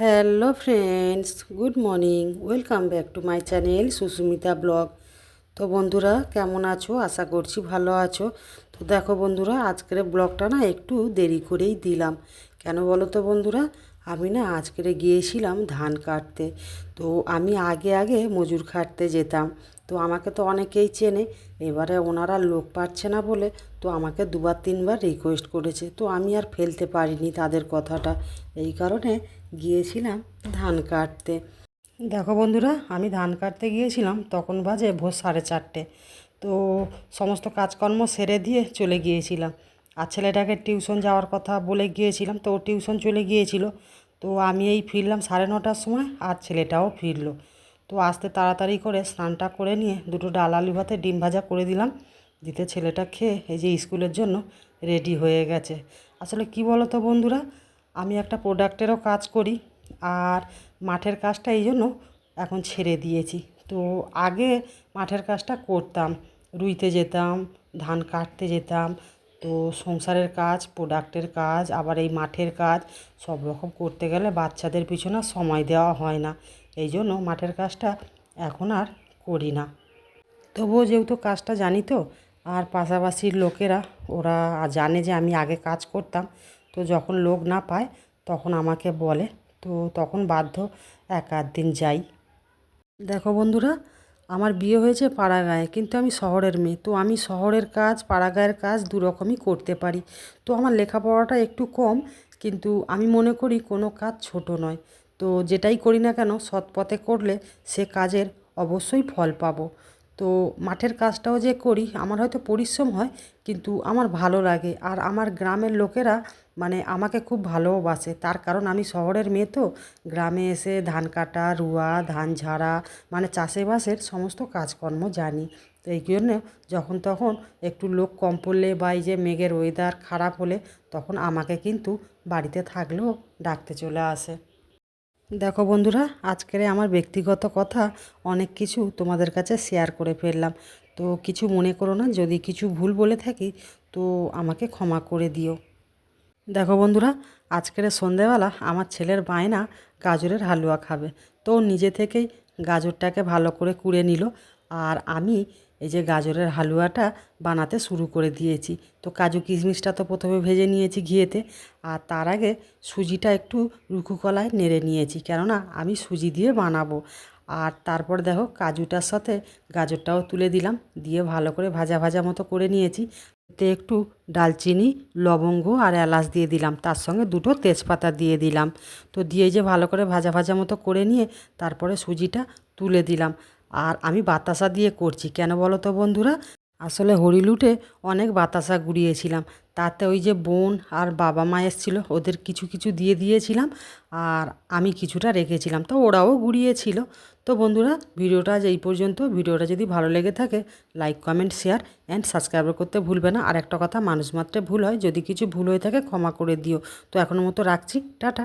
Hello friends good morning welcome back to my channel Susmita blog তো বন্ধুরা, কেমন আছো? আশা করছি ভালো আছো। তো দেখো বন্ধুরা, আজকের ব্লগটা না একটু দেরি করেই দিলাম। কেন বলো তো বন্ধুরা? আমি না আজকের গিয়েছিলাম ধান কাটতে। তো আমি আগে আগে মজুর খাটতে যেতাম। তো আমাকে তো অনেকেই চেনে। এবারে ওনারা লোক পাচ্ছে না বলে তো আমাকে দুবার তিনবার রিকোয়েস্ট করেছে। তো আমি আর ফেলতে পারিনি তাদের কথাটা। এই কারণে গিয়েছিলাম ধান কাটতে। দেখো বন্ধুরা, আমি ধান কাটতে গিয়েছিলাম, তখন বাজে ভোর সাড়ে চারটে। তো সমস্ত কাজকর্ম সেরে দিয়ে চলে গিয়েছিলাম। আর ছেলেটাকে টিউশন যাওয়ার কথা বলে গিয়েছিলাম, তো ও টিউশন চলে গিয়েছিল। তো আমি এই ফিরলাম সাড়ে নটার সময় আর ছেলেটাও ফিরলো। তো আসতে তাড়াতাড়ি করে স্নানটা করে নিয়ে দুটো ডাল আলু ভাতে ডিম ভাজা করে দিলাম। দিতে ছেলেটা খেয়ে এই যে স্কুলের জন্য রেডি হয়ে গেছে। আসলে কি বলো তো বন্ধুরা, আমি একটা প্রোডাক্টেরও কাজ করি আর মাঠের কাজটা এই জন্য এখন ছেড়ে দিয়েছি। তো আগে মাঠের কাজটা করতাম, রুইতে যেতাম, ধান কাটতে যেতাম তো সংসারের কাজ প্রোডাক্টের কাজ, আবার এই মাঠের কাজ, সব রকম করতে গেলে বাচ্চাদের পিছনে সময় দেওয়া হয় না। এই জন্য মাঠের কাজটা এখন আর করি না। তবুও যেহেতু কাজটা জানি তো, আর পাশাপাশির লোকেরা, ওরা জানে যে আমি আগে কাজ করতাম, তো যখন লোক না পায়, তখন আমাকে বলে, তো তখন বাধ্য এক আধ দিন যাই। দেখো বন্ধুরা আমার বিয়ে হয়েছে পাড়াগাঁয়ে, কিন্তু আমি শহরের মেয়ে। তো আমি শহরের কাজ, পাড়াগাঁয়ের কাজ দু রকমই করতে পারি। তো আমার লেখাপড়াটা একটু কম, কিন্তু আমি মনে করি কোনো কাজ ছোট নয়। তো যেটাই করি না কেন, সৎ পথে করলে সে কাজের অবশ্যই ফল পাবো। তো মাঠের কাজটাও যে করি, আমার হয়তো পরিশ্রম হয়, কিন্তু আমার ভালো লাগে। আর আমার গ্রামের লোকেরা মানে আমাকে খুব ভালোবাসে। তার কারণ আমি শহরের মেয়ে তো। গ্রামে এসে ধান কাটা, রুয়া, ধান ঝাড়া মানে চাষেবাসের সমস্ত কাজকর্ম জানি। তো এই জন্য যখন তখন একটু লোক কম পড়লে বা এই যে মেঘের ওয়েদার খারাপ হলে তখন আমাকে কিন্তু বাড়িতে থাকলেও ডাকতে চলে আসে। দেখো বন্ধুরা, আজকের আমার ব্যক্তিগত কথা অনেক কিছু তোমাদের কাছে শেয়ার করে ফেললাম। তো কিছু মনে করো না, যদি কিছু ভুল বলে থাকি তো আমাকে ক্ষমা করে দিও। দেখো বন্ধুরা, আজকের সন্ধেবেলা আমার ছেলের বায়না গাজরের হালুয়া খাবে। তো নিজে থেকেই গাজরটাকে ভালো করে কুড়ে নিল আর আমি এই যে গাজরের হালুয়াটা বানাতে শুরু করে দিয়েছি। তো কাজু কিশমিশটা তো প্রথমে ভেজে নিয়েছি ঘিয়েতে আর তার আগে সুজিটা একটু রুখু কলায় নেড়ে নিয়েছি কেননা আমি সুজি দিয়ে বানাবো। আর তারপর দেখো, কাজুটার সাথে গাজরটাও তুলে দিলাম, দিয়ে ভালো করে ভাজা ভাজা মতো করে নিয়েছি। এতে একটু ডালচিনি, লবঙ্গ আর এলাচ দিয়ে দিলাম। তার সঙ্গে দুটো তেজপাতা দিয়ে দিলাম। তো দিয়ে যে ভালো করে ভাজা ভাজা মতো করে নিয়ে তারপরে সুজিটা তুলে দিলাম। আর আমি বাতাসা দিয়ে করছি। কেন বলো তো বন্ধুরা? আসলে হরিলুটে অনেক বাতাসা গুড়িয়েছিলাম। তাতে ওই যে বোন আর বাবা মা এসেছিল, ওদের কিছু কিছু দিয়ে দিয়েছিলাম আর আমি কিছুটা রেখেছিলাম। তো ওরাও গুড়িয়েছিল। তো বন্ধুরা, ভিডিওটা আজ এই পর্যন্ত। ভিডিওটা যদি ভালো লেগে থাকে like comment share and subscribe করতে ভুলবে না। আর একটা কথা, মানুষ মাত্রে ভুল হয়। যদি কিছু ভুল হয়ে থাকে, ক্ষমা করে দিও। তো এখনও মতো রাখছি। টাটা।